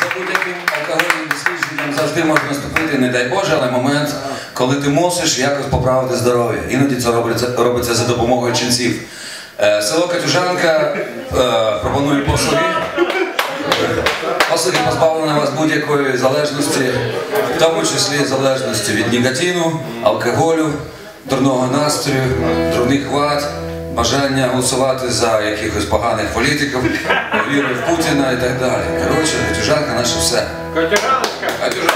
За будь-яким алкогольним дослідженням завжди може наступити, не дай Боже, але момент, коли ти мусиш якось поправити здоров'я. Іноді це робиться, робиться за допомогою ченців. Е, Село Катюжанка е, пропонує послуги. Послуги позбавлення вас будь-якої залежності, в тому числі залежності від нікотину, алкоголю, дурного настрою, дурних вад, бажання голосувати за якихось поганих політиків, віри в Путіна і так далі. Коротше, Катюжанка наше все. Катюжаночка.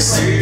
see.